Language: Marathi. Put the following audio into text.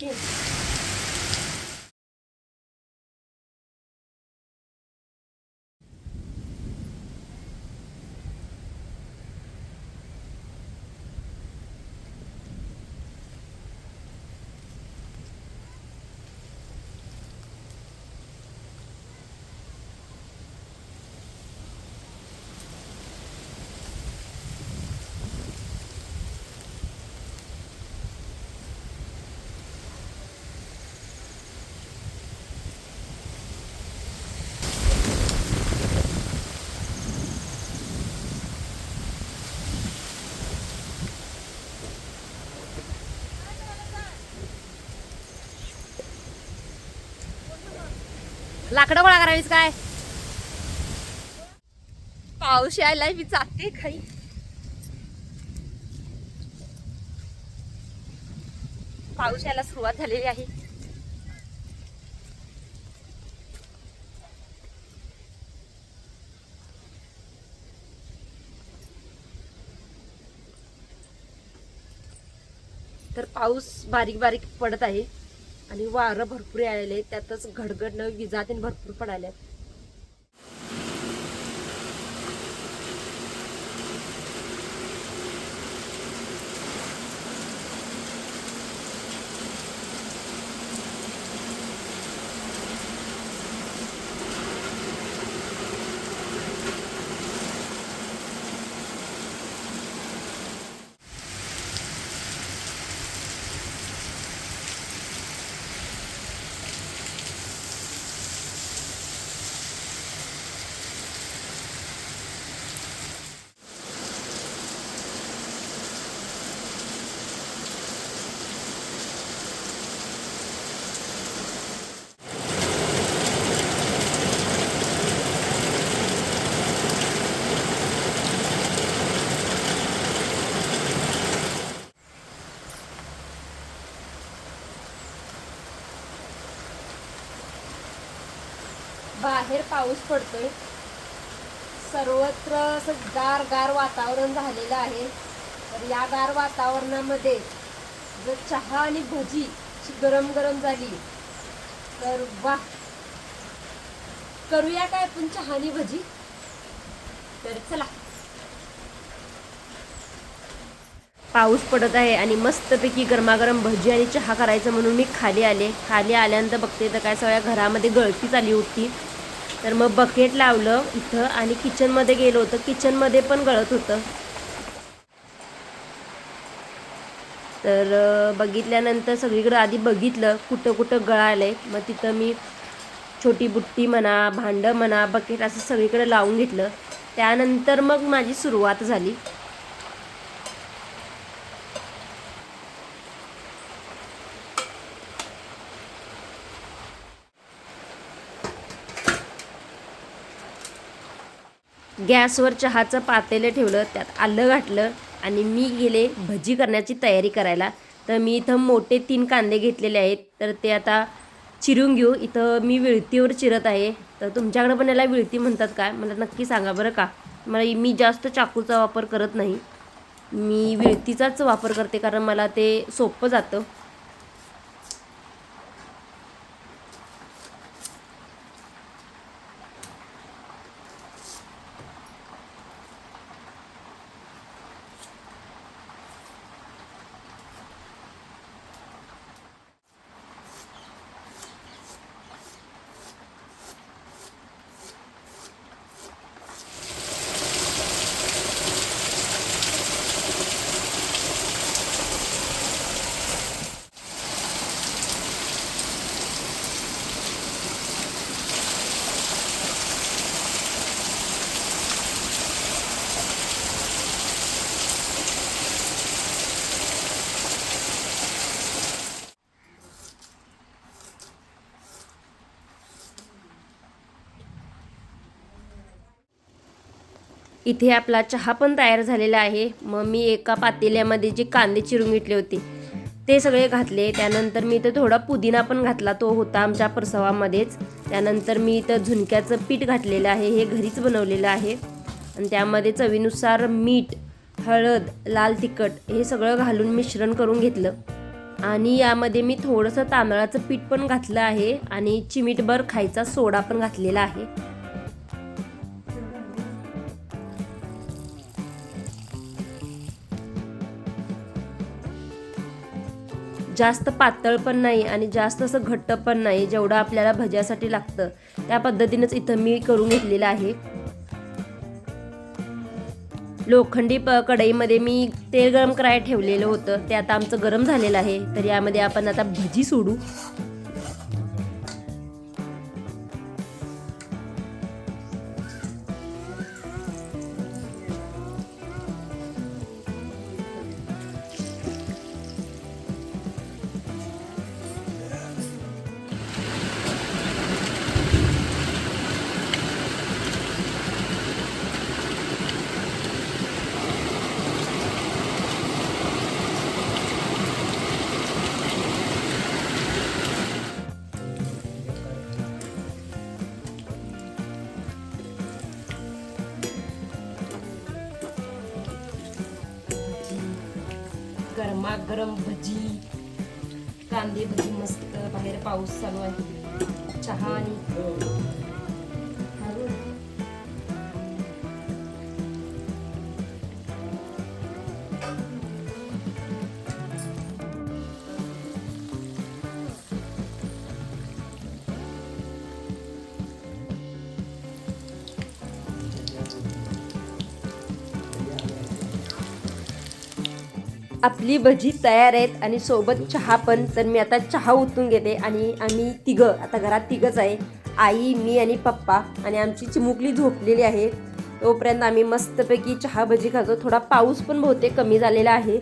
嗯。लाकडं गोळा करावीस काय? पाऊस यायला मी जाते खाई. पाऊस यायला सुरुवात झालेली आहे. तर पाऊस बारीक बारीक पडत आहे. आणि वारं भरपूर आलेले त्यातच घडघडनं विजातीन भरपूर भरपूर आहेत बाहेर पाऊस पडतोय. सर्वत्र असं गार गार वातावरण झालेलं आहे. तर या गार वातावरणामध्ये जर चहा आणि भजी गरम गरम झाली तर वा. करूया काय आपण चहा आणि भजी? तर चला. पाऊस पडत आहे आणि मस्तपैकी गरमागरम भजी आणि चहा करायचं म्हणून मी खाली आले. खाली आल्यानंतर बघते तर काय सगळ्या घरामध्ये गळती चालली होती. तर मग बकेट लावलं इथं आणि किचनमध्ये गेलो होतं. किचनमध्ये पण गळत होतं. तर बघितल्यानंतर सगळीकडं आधी बघितलं कुठं कुठं गळालंय. मग तिथं मी छोटी बुट्टी म्हणा भांडं म्हणा बकेट असं सगळीकडे लावून घेतलं. त्यानंतर मग माझी सुरुवात झाली. गॅसवर चहाचं पातेलं ठेवलं त्यात आलं घातलं आणि मी गेले भजी करण्याची तयारी करायला. तर मी इथं मोठे तीन कांदे घेतलेले आहेत. तर ते आता चिरून घेऊ. इथं मी विळतीवर चिरत आहे. तर तुमच्याकडे पण याला विळती म्हणतात काय मला नक्की सांगा बरं का? मला मी जास्त चाकूचा वापर करत नाही. मी विळतीचाच वापर करते कारण मला ते सोपं जातं. इथे आपला चहा पण तयार झालेला आहे. मग मी एका पातेल्यामध्ये जे कांदे चिरून घेतले होते ते सगळे घातले. त्यानंतर मी इथं थोडा पुदिना पण घातला. तो होता आमच्या प्रसवामध्येच. त्यानंतर मी इथं झुणक्याचं पीठ घातलेलं आहे. हे घरीच बनवलेलं आहे. आणि त्यामध्ये चवीनुसार मीठ हळद लाल तिखट हे सगळं घालून मिश्रण करून घेतलं. आणि यामध्ये मी थोडंसं तांदळाचं पीठ पण घातलं आहे. आणि चिमीटभर खायचा सोडा पण घातलेला आहे. जास्त पातळ पण नाही आणि जास्त असं घट्ट पण नाही जेवढं आपल्याला भज्यासाठी लागतं. त्या पद्धतीनेच इथं मी करून घेतलेलं आहे. लोखंडी प कढईमध्ये मी तेल गरम करायला ठेवलेलं होतं. ते आता आमचं गरम झालेलं आहे. तर यामध्ये आपण आता भजी सोडू. गरमागरम भजी कांदे भजी मस्त बाहेर पाऊस चालू आहे. चहा आणि आपली भजी तयार आहेत आणि सोबत चहा पण. तर मी आता चहा उतरून घेते आणि आम्ही तिघं आता घरात तिघंच आहे. आई मी आणि पप्पा आणि आमची चिमुकली झोपलेली आहे. तोपर्यंत आम्ही मस्तपैकी चहा भजी खातो. थोडा पाऊस पण बहुतेक कमी झालेला आहे.